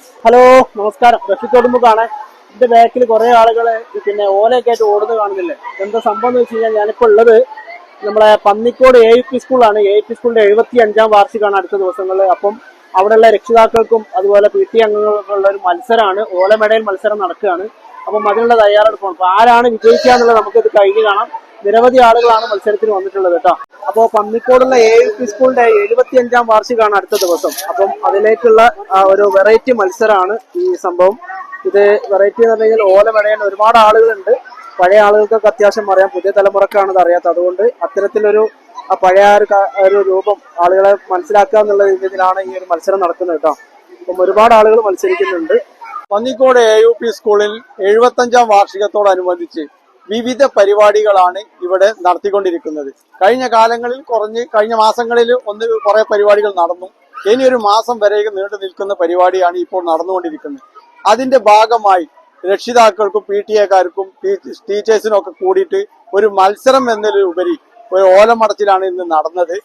Hello നമസ്കാരം. റഫിക്കോടുമ്പുക്കാണ് എന്റെ ബാക്കിൽ കുറെ ആളുകൾ പിന്നെ ഓലയൊക്കെ ആയിട്ട് ഓടുന്നത് കാണുന്നില്ലേ? എന്താ സംഭവം എന്ന് വെച്ച് കഴിഞ്ഞാൽ ഞാനിപ്പോ ഉള്ളത് നമ്മളെ പന്നിക്കോട് എ പി സ്കൂളാണ് എ പി സ്കൂളിന്റെ എഴുപത്തി അഞ്ചാം വാർഷികമാണ് അടുത്ത ദിവസങ്ങളിൽ. അപ്പം അവിടെയുള്ള രക്ഷിതാക്കൾക്കും അതുപോലെ പി ടി അംഗങ്ങൾക്കും ഉള്ള ഒരു മത്സരമാണ്. ഓലമേടയിൽ മത്സരം നടക്കുകയാണ്. അപ്പം അതിനുള്ള തയ്യാറെടുപ്പാണ്. അപ്പൊ ആരാണ് വിജയിക്കുക എന്നുള്ളത് നമുക്കിത് കഴിഞ്ഞ് കാണാം. നിരവധി ആളുകളാണ് മത്സരത്തിന് വന്നിട്ടുള്ളത് കേട്ടോ. അപ്പോൾ പന്നിക്കോടുള്ള എ പി സ്കൂളിന്റെ എഴുപത്തി അഞ്ചാം വാർഷികമാണ് അടുത്ത ദിവസം. അപ്പം അതിലേക്കുള്ള ഒരു വെറൈറ്റി മത്സരമാണ് ഈ സംഭവം. ഇത് വെറൈറ്റി എന്ന് പറഞ്ഞാൽ ഓല വിളയേണ്ട ഒരുപാട് ആളുകളുണ്ട്. പഴയ ആളുകൾക്കൊക്കെ അത്യാവശ്യം അറിയാം. പുതിയ തലമുറക്കാണ് ഇത് അറിയാത്തത്. അതുകൊണ്ട് അത്തരത്തിലൊരു ആ പഴയ ഒരു ഒരു രൂപം ആളുകളെ മനസ്സിലാക്കുക എന്നുള്ള രീതിയിലാണ് ഈ ഒരു മത്സരം നടക്കുന്നത് കേട്ടോ. അപ്പം ഒരുപാട് ആളുകൾ മത്സരിക്കുന്നുണ്ട്. പന്നിക്കോട് എ യു പി സ്കൂളിൽ എഴുപത്തഞ്ചാം വാർഷികത്തോടനുബന്ധിച്ച് വിവിധ പരിപാടികളാണ് ഇവിടെ നടത്തിക്കൊണ്ടിരിക്കുന്നത്. കഴിഞ്ഞ കാലങ്ങളിൽ കുറഞ്ഞ് കഴിഞ്ഞ മാസങ്ങളിൽ ഒന്ന് കുറെ പരിപാടികൾ നടന്നു. ഇനി ഒരു മാസം വരെ നീണ്ടു നിൽക്കുന്ന പരിപാടിയാണ് ഇപ്പോൾ നടന്നുകൊണ്ടിരിക്കുന്നത്. അതിന്റെ ഭാഗമായി രക്ഷിതാക്കൾക്കും പി ടി എക്കാർക്കും ടീച്ചേഴ്സിനും ഒക്കെ കൂടിയിട്ട് ഒരു മത്സരം എന്നതിലുപരി ഒരു ഓലമടച്ചിലാണ് ഇന്ന് നടന്നത്.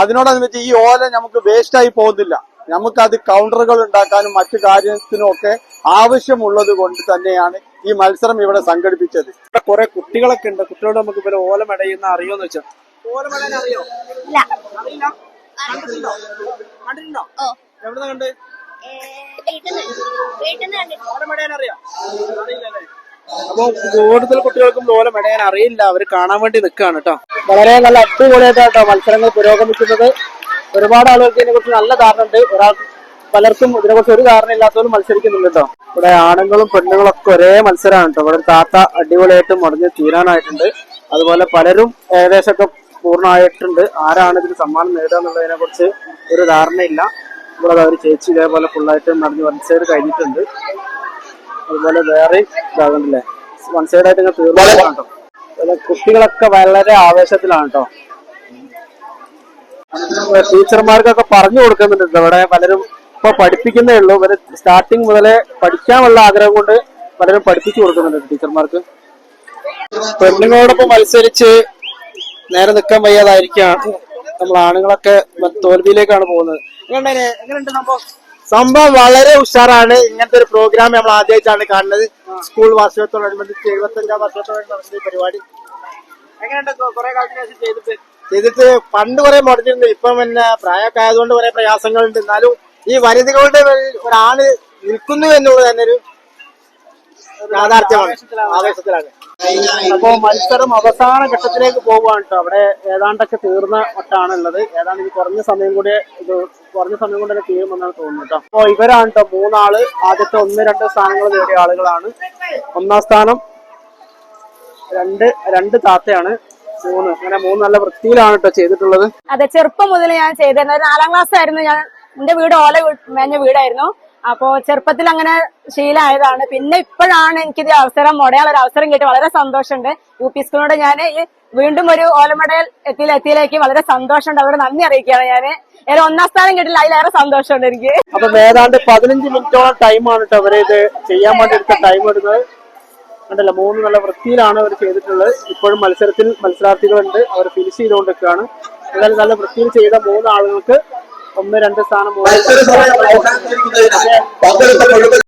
അതിനോടനുബന്ധിച്ച് ഈ ഓല നമുക്ക് വേസ്റ്റായി പോകുന്നില്ല. നമുക്കത് കൗണ്ടറുകൾ ഉണ്ടാക്കാനും മറ്റു കാര്യത്തിനും ഒക്കെ ആവശ്യമുള്ളത് കൊണ്ട് തന്നെയാണ് ഈ മത്സരം ഇവിടെ സംഘടിപ്പിച്ചത്. ഇവിടെ കുറെ കുട്ടികളൊക്കെ ഉണ്ട്. കുട്ടികളോട് നമുക്ക് ഇവരെ ഓലമടയുന്ന അറിയോന്ന് വെച്ചാൽ ഓലമടയാൻ അറിയോ? ഇല്ല. അറിയില്ല കണ്ടിട്ടുണ്ടോ? കണ്ടിട്ടുണ്ടോ? ഓ. എവിടെ കണ്ട്? വീട്ടിൽ വീട്ടിൽ കണ്ടിട്ട്. ഓല മെടയാൻ അറിയാം? അറിയില്ലല്ലേ. അപ്പൊ കൂടുതൽ കുട്ടികൾക്കും ഓല മെടയാൻ അറിയില്ല. അവർ കാണാൻ വേണ്ടി നിൽക്കുകയാണ് കേട്ടോ. വളരെ നല്ല അടിപൊളിയായിട്ടാണ് മത്സരങ്ങൾ പുരോഗമിക്കുന്നത്. ഒരുപാട് ആളുകൾക്ക് ഇതിനെ കുറിച്ച് നല്ല ധാരണ ഉണ്ട്. ഒരാൾ പലർക്കും ഇതിനെ കുറിച്ച് ഒരു ധാരണ ഇല്ലാത്തവരും മത്സരിക്കുന്നുണ്ട് കേട്ടോ ഇവിടെ ആണുങ്ങളും പെണ്ണുങ്ങളും ഒക്കെ ഒരേ മത്സരമാണ് കേട്ടോ. ഇവിടെ താത്ത അടിപൊളിയായിട്ട് മറിഞ്ഞ് തീരാനായിട്ടുണ്ട് അതുപോലെ പലരും ഏകദേശമൊക്കെ പൂർണമായിട്ടുണ്ട്. ആരാണ് ഇതിന് സമ്മാനം നേടുക എന്നുള്ളതിനെ കുറിച്ച് ഒരു ധാരണയില്ല. ഇവിടെ അവർ ചേച്ചി ഇതേപോലെ ഫുള്ളായിട്ട് നടന്ന് വൺ സൈഡ് കഴിഞ്ഞിട്ടുണ്ട്. അതുപോലെ വേറെ ഇതാകണ്ടല്ലേ വൺ ഇങ്ങനെ തീർന്നു കേട്ടോ. കുട്ടികളൊക്കെ വളരെ ആവേശത്തിലാണ് കേട്ടോ. ടീച്ചർമാർക്കൊക്കെ പറഞ്ഞു കൊടുക്കുന്നുണ്ട്. ഇവിടെ പലരും ഇപ്പൊ പഠിപ്പിക്കുന്നേ ഉള്ളൂ. ഇവർ സ്റ്റാർട്ടിങ് മുതലേ പഠിക്കാനുള്ള ആഗ്രഹം കൊണ്ട് പലരും പഠിപ്പിച്ചു കൊടുക്കുന്നുണ്ട് ടീച്ചർമാർക്ക്. പെണ്ണുങ്ങളോടൊപ്പം മത്സരിച്ച് നേരെ നിൽക്കാൻ വയ്യാതായിരിക്കാണ് നമ്മൾ ആണുങ്ങളൊക്കെ തോൽവിയിലേക്കാണ് പോകുന്നത്. സംഭവം? സംഭവം വളരെ ഉഷാറാണ്. ഇങ്ങനത്തെ ഒരു പ്രോഗ്രാം നമ്മൾ ആദ്യമായിട്ടാണ് കാണുന്നത്. സ്കൂൾ വാർഷികത്തോടനുബന്ധിച്ച് എഴുപത്തഞ്ചാം അഞ്ചാം വർഷത്തോടനുബന്ധിച്ച് പരിപാടി. എങ്ങനെയുണ്ട്? കുറെ കാലത്തിന് ശേഷം ചെയ്തിട്ട് ചെയ്തിട്ട് പണ്ട് കുറെ മുടഞ്ഞിരുന്നു ഇപ്പം പിന്നെ പ്രായമൊക്കെ ആയതുകൊണ്ട് കുറെ പ്രയാസങ്ങളുണ്ട്. എന്നാലും ഈ വനിതകളുടെ ഒരാൾ നിൽക്കുന്നു എന്നുള്ളത് തന്നെ ഒരു യാഥാർത്ഥ്യമാണ്. ആവേശത്തിലാണ്. അപ്പോ മത്സരം അവസാന ഘട്ടത്തിലേക്ക് പോകുകയാണ് കേട്ടോ അവിടെ ഏതാണ്ടൊക്കെ തീർന്ന മട്ടാണ് ഉള്ളത് ഏതാണ്ട് ഇത് കുറഞ്ഞ സമയം കൂടി ഇത് കുറഞ്ഞ സമയം കൊണ്ട് തന്നെ തീരുമെന്നാണ് തോന്നുന്നത് കേട്ടോ അപ്പോ ഇവരാണ് കേട്ടോ മൂന്നാൾ. ആദ്യത്തെ ഒന്ന് രണ്ട് സ്ഥാനങ്ങൾ നേടിയ ആളുകളാണ്. ഒന്നാം സ്ഥാനം രണ്ട് രണ്ട് താത്തയാണ്. മൂന്ന്. അങ്ങനെ മൂന്ന് നല്ല വൃത്തിയിലാണ് കേട്ടോ ചെയ്തിട്ടുള്ളത്. അതെ ചെറുപ്പം മുതൽ ഞാൻ ചെയ്തിരുന്നത്. ഒരു നാലാം ക്ലാസ് ആയിരുന്നു ഞാൻ. എന്റെ വീട് ഓല മേഞ്ഞ വീടായിരുന്നു. അപ്പോ ചെറുപ്പത്തിൽ അങ്ങനെ ശീലമായതാണ്. പിന്നെ ഇപ്പോഴാണ് എനിക്ക് എനിക്കിത് അവസരം മുടയാൻ ഒരു അവസരം കിട്ടി. വളരെ സന്തോഷമുണ്ട്. യു പി സ്കൂളിനോട് ഞാൻ വീണ്ടും ഒരു ഓലമടയിൽ എത്തിയില്ല എത്തിയിലേക്ക് വളരെ സന്തോഷമുണ്ട്. അവരോട് നന്ദി അറിയിക്കുകയാണ് ഞാൻ ഏറെ ഒന്നാം സ്ഥാനം കിട്ടില്ല. അതിലേറെ സന്തോഷമുണ്ട് എനിക്ക്. അപ്പൊ ഏതാണ്ട് പതിനഞ്ച് മിനിറ്റോളം ടൈമാണ് കേട്ടോ അവർ ഇത് ചെയ്യാൻ വേണ്ടി എടുത്ത ടൈം എടുക്കുന്നത് കണ്ടല്ലോ മൂന്ന് നല്ല വൃത്തിയിലാണ് അവർ ചെയ്തിട്ടുള്ളത്. ഇപ്പോഴും മത്സരത്തിൽ മത്സരാർത്ഥികളുണ്ട്. അവർ ഫിനിഷ് ചെയ്തുകൊണ്ടിരിക്കുകയാണ്. എന്തായാലും നല്ല വൃത്തിയിൽ ചെയ്ത മൂന്ന് ആളുകൾക്ക് ഒന്ന് രണ്ട് സ്ഥാനം മൂന്ന്